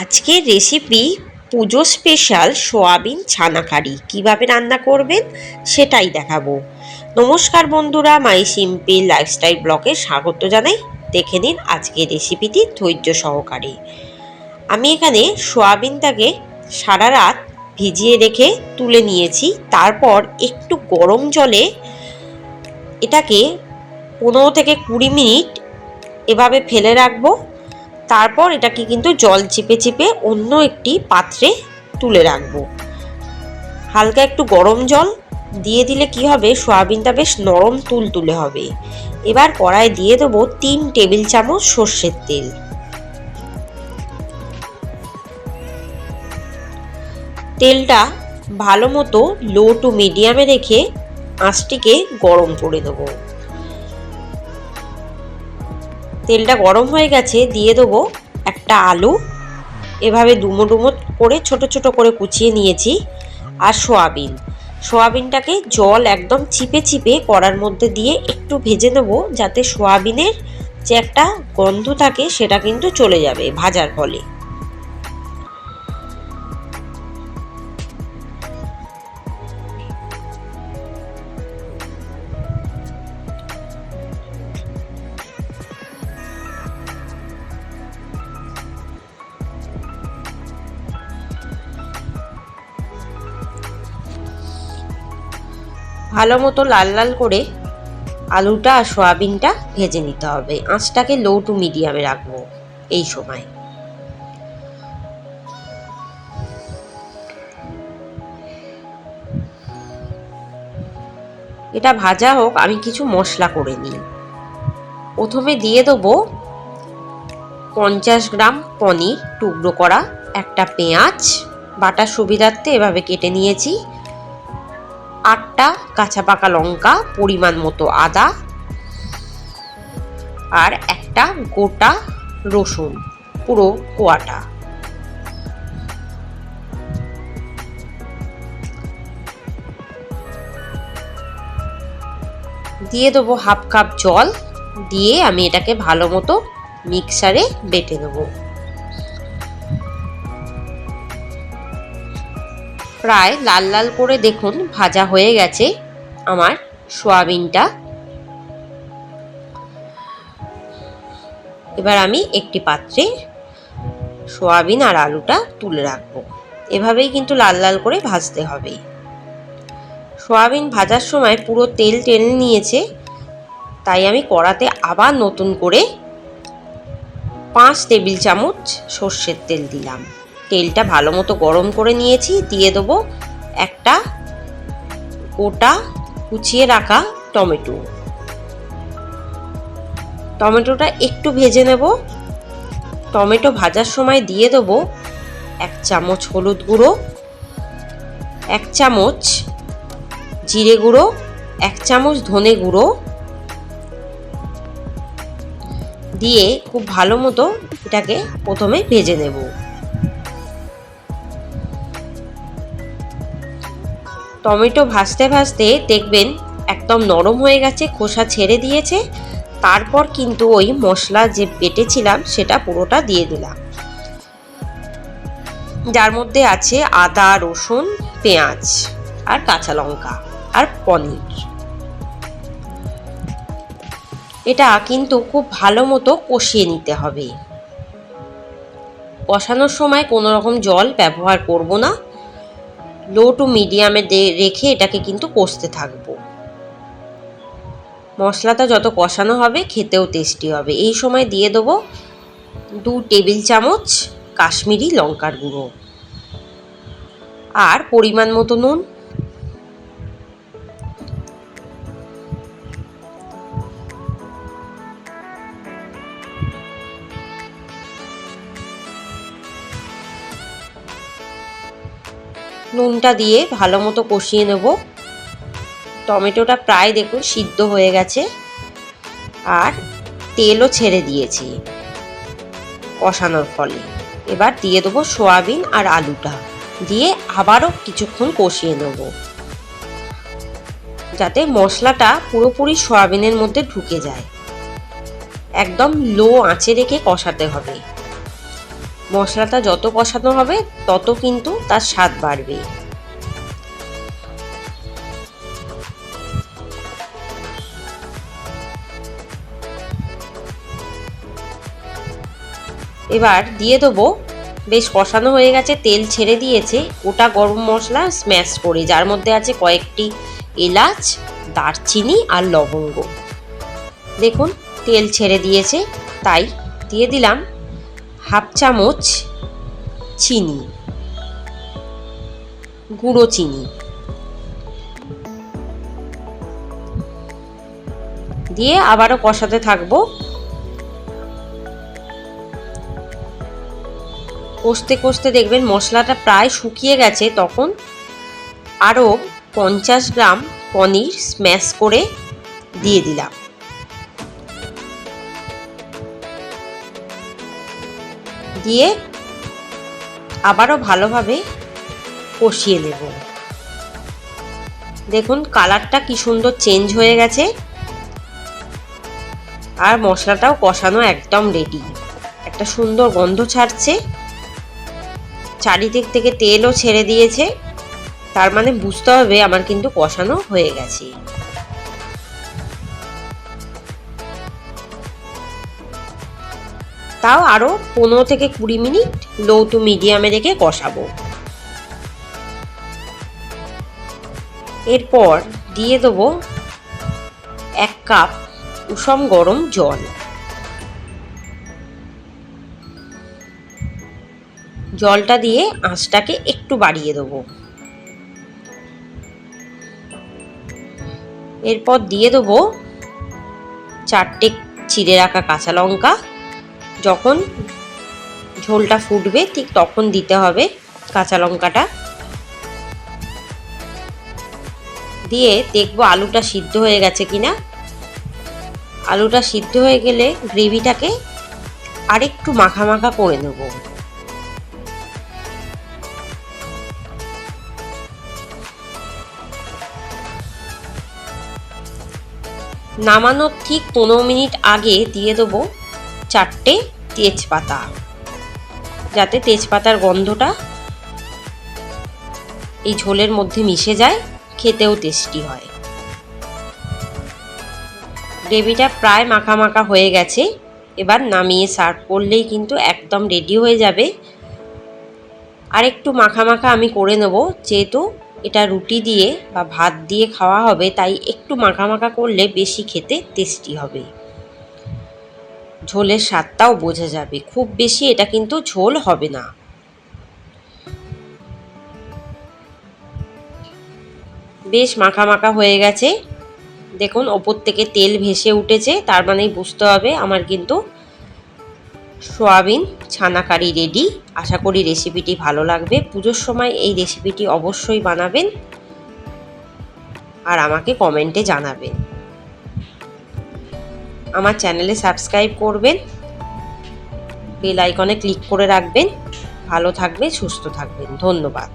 আজকের রেসিপি পুজো special soybean ছানা কারি কীভাবে রান্না করবেন সেটাই দেখাবো। নমস্কার বন্ধুরা, মাই সিম্পল লাইফস্টাইল ব্লগে স্বাগত জানাই। দেখে নিন আজকের রেসিপিটি ধৈর্য সহকারে। আমি এখানে সোয়াবিনটাকে সারা রাত ভিজিয়ে রেখে তুলে নিয়েছি। তারপর একটু গরম জলে এটাকে পনেরো থেকে কুড়ি মিনিট এভাবে ফেলে রাখব। তারপর এটাকে কিন্তু জল চিপে চিপে অন্য একটি পাত্রে তুলে রাখব। হালকা একটু গরম জল, দিয়ে দিলে কি হবে? সয়াবিনটা বেশ নরম তুলতুলে হবে। এবার কড়ায় দিয়ে দেবো তিন টেবিল চামচ সর্ষের তেল। তেলটা ভালো মতো লো টু মিডিয়ামে রেখে আঁচটিকে গরম করে দেবো। তেলটা গরম হয়ে গেছে, দিয়ে দেবো একটা আলু। এভাবে ডুমো ডুমো করে, ছোট ছোট করে কুচিয়ে নিয়েছি। আর সোয়াবিন। সোয়াবিনটাকে জল একদম চিপে চিপে কড়ার মধ্যে দিয়ে একটু ভেজে নেব, যাতে সোয়াবিনের যে একটা গন্ধ থাকে, সেটা কিন্তু চলে যাবে ভাজার ফলে। ভালো মতো লাল লাল করে আলুটা আর সয়াবিনটা ভেজে নিতে হবে। আঁচটাকে লো টু মিডিয়ামে রাখব এই সময়। এটা ভাজা হোক, আমি কিছু মশলা করে নিই। প্রথমে দিয়ে দেবো পঞ্চাশ গ্রাম পনির টুকরো করা, একটা পেঁয়াজ, বাটার সুবিধার্থে এভাবে কেটে নিয়েছি। আটটা কাঁচা পাকা লঙ্কা, পরিমাণ মতো আদা আর একটা গোটা রসুন, পুরো কোয়াটা। দিয়ে দেবো হাফ কাপ জল, দিয়ে আমি এটাকে ভালো মতো মিক্সারে বেটে নেব। প্রায় লাল লাল করে দেখুন, ভাজা হয়ে গেছে। আমার সোয়াবিনটা। এবার আমি একটি পাত্রে সোয়াবিন আর আলুটা তুলে রাখব। এভাবেই কিন্তু লাল লাল করে ভাজতে হবে। সোয়াবিন ভাজার সময় পুরো তেল টেনে নিয়েছে, তাই আমি কড়াতে আবার নতুন করে পাঁচ টেবিল চামচ সর্ষের তেল দিলাম। তেলটা ভালো মতো গরম করে নিয়েছি, দিয়ে দেবো একটা গোটা কুচিয়ে রাখা টমেটো। টমেটোটা একটু ভেজে নেব। টমেটো ভাজার সময় দিয়ে দেবো এক চামচ হলুদ গুঁড়ো, এক চামচ জিরে গুঁড়ো, এক চামচ ধনে গুঁড়ো দিয়ে খুব ভালো মতো এটাকে প্রথমে ভেজে নেব। টমেটো ভাজতে ভাজতে দেখবেন একদম নরম হয়ে গেছে, খোসা ছেড়ে দিয়েছে। তারপর কিন্তু ওই মশলা যে বেটেছিলাম, সেটা পুরোটা দিয়ে দিলাম। যার মধ্যে আছে আদা, রসুন, পেঁয়াজ আর কাঁচা লঙ্কা আর পনির। এটা কিন্তু খুব ভালো মতো কষিয়ে নিতে হবে। কষানোর সময় কোনো রকম জল ব্যবহার করব না। লো টু মিডিয়ামে রেখে এটাকে কিন্তু কষতে থাকব। মশলাটা যত কষানো হবে, খেতেও টেস্টি হবে। এই সময় দিয়ে দেবো দু টেবিল চামচ কাশ্মীরি লঙ্কার গুঁড়ো। আর পরিমাণ মতো নুন। নুনটা দিয়ে ভালো মতো কষিয়ে নেব। টমেটোটা প্রায় দেখুন সিদ্ধ হয়ে গেছে। আর তেলও ছেড়ে দিয়েছি কষানোর ফলে। এবার দিয়ে দেবো সোয়াবিন আর আলুটা। দিয়ে আবারও কিছুক্ষণ কষিয়ে নেব। যাতে মশলাটা পুরোপুরি সোয়াবিনের মধ্যে ঢুকে যায়। একদম লো আঁচে রেখে কষাতে হবে। মশলাটা যত কষানো হবে, তত কিন্তু তার স্বাদ বাড়বে। এবার দিয়ে দেবো, বেশ কষানো হয়ে গেছে, তেল ছেড়ে দিয়েছে ওটা গরম মশলা স্ম্যাশ করে, যার মধ্যে আছে কয়েকটি এলাচ, দারচিনি আর লবঙ্গ। দেখুন, তেল ছেড়ে দিয়েছে, তাই দিয়ে দিলাম। হাফ চামচ চিনি, গুঁড়ো চিনি। দিয়ে আবারও কষাতে থাকব। কষতে কষতে দেখবেন মশলাটা প্রায় শুকিয়ে গেছে, তখন আরও পঞ্চাশ গ্রাম পনির স্ম্যাশ করে দিয়ে দিলাম। দিয়ে আবারও ভালোভাবে কষিয়ে নেব। দেখুন, কালারটা কি সুন্দর চেঞ্জ হয়ে গেছে। আর মশলাটাও কষানো একদম রেডি একটা সুন্দর গন্ধ ছাড়ছে। চারিদিক থেকে তেলও ছেড়ে দিয়েছে। তার মানে বুঝতে হবে আমার কিন্তু কষানো হয়ে গেছে। তাও আরও পনেরো থেকে কুড়ি মিনিট লো টু মিডিয়ামে রেখে কষাবো। এরপর দিয়ে দেবো এক কাপ উষম গরম জল। জলটা দিয়ে আঁচটাকে একটু বাড়িয়ে দেবো। এরপর দিয়ে দেবো চারটে চিড়ে রাখা কাঁচা লঙ্কা যখন ঝোলটা ফুটবে, ঠিক তখন দিতে হবে কাঁচা লঙ্কাটা। দিয়ে দেখব আলুটা সিদ্ধ হয়ে গেছে কিনা। আলুটা সিদ্ধ হয়ে গেলে গ্রেভিটাকে আরেকটু মাখা মাখা করে নেব। নামানোর ঠিক পনেরো মিনিট আগে দিয়ে দেবো চারটে তেজপাতা। যাতে তেজপাতার গন্ধটা এই ঝোলের মধ্যে মিশে যায়, খেতেও টেস্টি হয়। গ্রেভিটা প্রায় মাখা মাখা হয়ে গেছে, এবার নামিয়ে সার্ভ করলেই কিন্তু একদম রেডি হয়ে যাবে। আর একটু মাখা মাখা আমি করে নেব, যেহেতু এটা রুটি দিয়ে বা ভাত দিয়ে খাওয়া হবে, তাই একটু মাখা মাখা করলে বেশি খেতে টেস্টি হবে। ঝোলের স্বাদটাও বোঝা যাবে। খুব বেশি এটা কিন্তু ঝোল হবে না। বেশ মাখা মাখা হয়ে গেছে। দেখুন, ওপর থেকে তেল ভেসে উঠেছে। তার মানেই বুঝতে হবে আমার কিন্তু সোয়াবিন ছানা কারি রেডি আশা করি রেসিপিটি ভালো লাগবে। পুজোর সময় এই রেসিপিটি অবশ্যই বানাবেন। আর আমাকে কমেন্টে জানাবেন। আমার চ্যানেলে সাবস্ক্রাইব করবেন বেল আইকনে ক্লিক করে রাখবেন। ভালো থাকবেন সুস্থ থাকবেন। ধন্যবাদ।